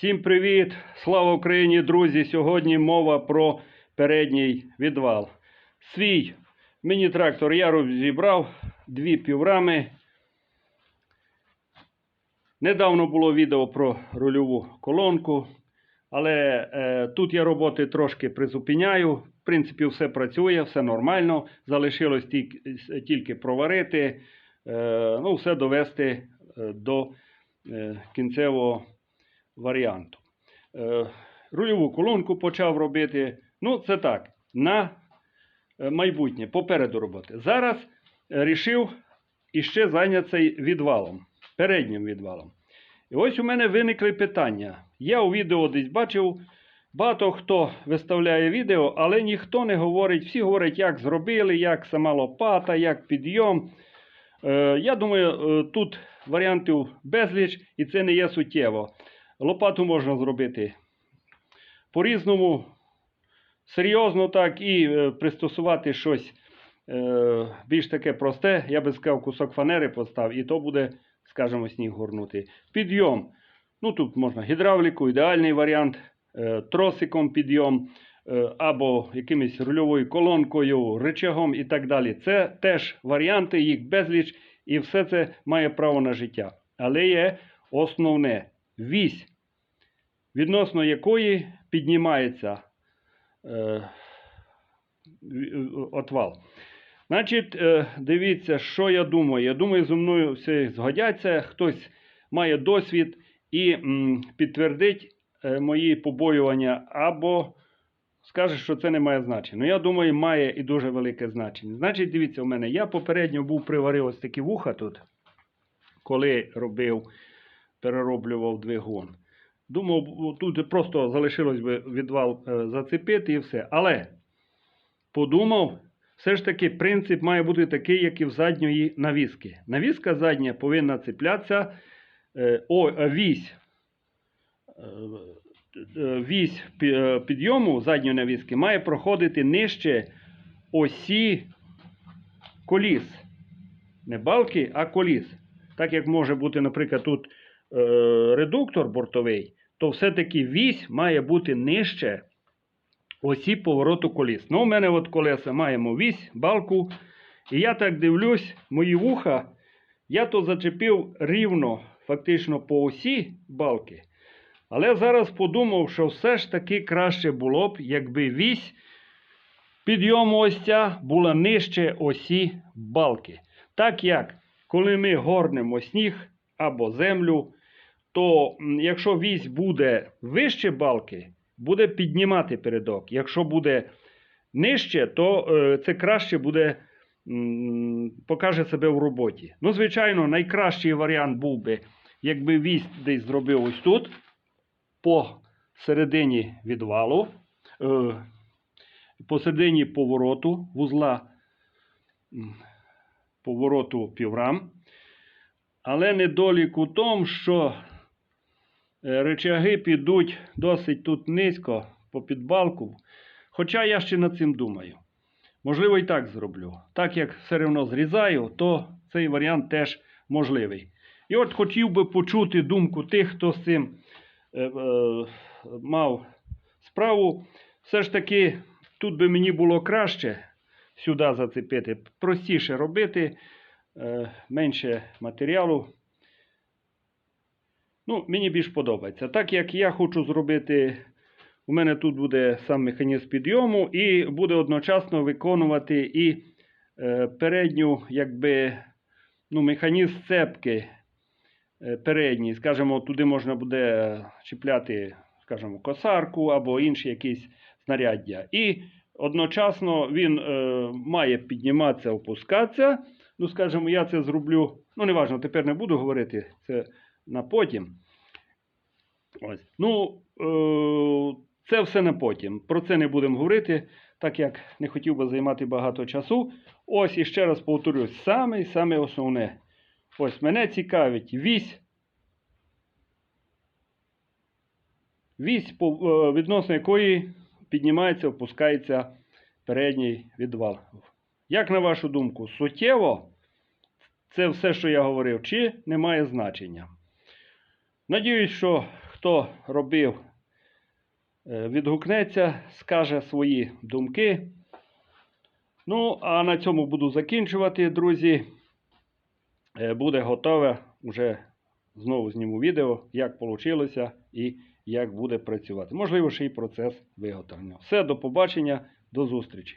Всім привіт! Слава Україні, друзі! Сьогодні мова про передній відвал. Свій міні-трактор я розібрав дві піврами. Недавно було відео про рульову колонку, але е, тут я роботи трошки призупиняю. В принципі, все працює, все нормально. Залишилось тільки, тільки проварити, е, ну, все довести е, до е, кінцевого варіанту. Е, рульову колонку почав робити. Ну, це так, на е, майбутнє, попереду роботи. Зараз рішив іще зайнятися відвалом, переднім відвалом. І ось у мене виникли питання. Я у відео десь бачив, багато хто виставляє відео, але ніхто не говорить, всі говорять, як зробили, як сама лопата, як підйом. Е, я думаю, тут варіантів безліч, і це не є суттєво. Лопату можна зробити по-різному, серйозно так, і е, пристосувати щось е, більш таке просте. Я би сказав, кусок фанери постав, і то буде, скажімо, сніг горнути. Підйом. Ну тут можна гідравліку, ідеальний варіант, е, тросиком підйом, або якимось рульовою колонкою, рычагом і так далі. Це теж варіанти, їх безліч, і все це має право на життя. Але є основне вісь, відносно якої піднімається е, отвал. Значить, е, дивіться, що я думаю. Я думаю, зі мною всі згодяться. Хтось має досвід і м, підтвердить е, мої побоювання, або скаже, що це не має значення. Ну, я думаю, має і дуже велике значення. Значить, дивіться, у мене я попередньо був приварив ось такі вуха тут, коли робив, перероблював двигун. Думав, тут просто залишилось би відвал е, зацепити і все. Але подумав, все ж таки принцип має бути такий, як і в задньої навіски. Навіска задня повинна цеплятися, е, о, е, вісь, вісь підйому задньої навіски має проходити нижче осі коліс. Не балки, а коліс. Так як може бути, наприклад, тут редуктор бортовий, то все-таки вісь має бути нижче осі повороту коліс. Ну, у мене от колеса маємо вісь, балку. І я так дивлюсь, мої вуха, я то зачепив рівно, фактично по осі балки. Але зараз подумав, що все ж таки краще було б, якби вісь підйому ось ця була нижче осі балки. Так як, коли ми горнемо сніг або землю, то якщо вісь буде вище балки, буде піднімати передок. Якщо буде нижче, то е, це краще буде покаже себе в роботі. Ну, звичайно, найкращий варіант був би, якби вісь десь зробив ось тут, по середині відвалу, е, посередині повороту вузла повороту піврам. Але недолік у тому, що речаги підуть досить тут низько по підбалку. Хоча я ще над цим думаю. Можливо, і так зроблю. Так як все одно зрізаю, то цей варіант теж можливий. І от хотів би почути думку тих, хто з цим е, е, мав справу. Все ж таки, тут би мені було краще сюди зацепити, простіше робити, е, менше матеріалу. Ну, мені більш подобається. Так як я хочу зробити, у мене тут буде сам механізм підйому, і буде одночасно виконувати і е, передню, якби, ну, механізм цепки е, передній. Скажімо, туди можна буде чіпляти, скажімо, косарку або інші якісь знаряддя. І одночасно він е, має підніматися, опускатися. Ну, скажімо, я це зроблю. Ну, неважно, тепер не буду говорити це на потім. Ось. Ну, е, це все на потім. Про це не будемо говорити, так як не хотів би займати багато часу. Ось і ще раз повторюсь, саме саме основне. Ось мене цікавить вісь. Вісь, е, відносно якої піднімається, опускається передній відвал. Як на вашу думку, суттєво це все, що я говорив, чи не має значення? Надіюсь, що хто робив, е, відгукнеться, скаже свої думки. Ну, а на цьому буду закінчувати, друзі. Е, Буде готове вже знову зніму відео, як вийшло і як буде працювати. Можливо, ще й процес виготовлення. Все, до побачення, до зустрічі.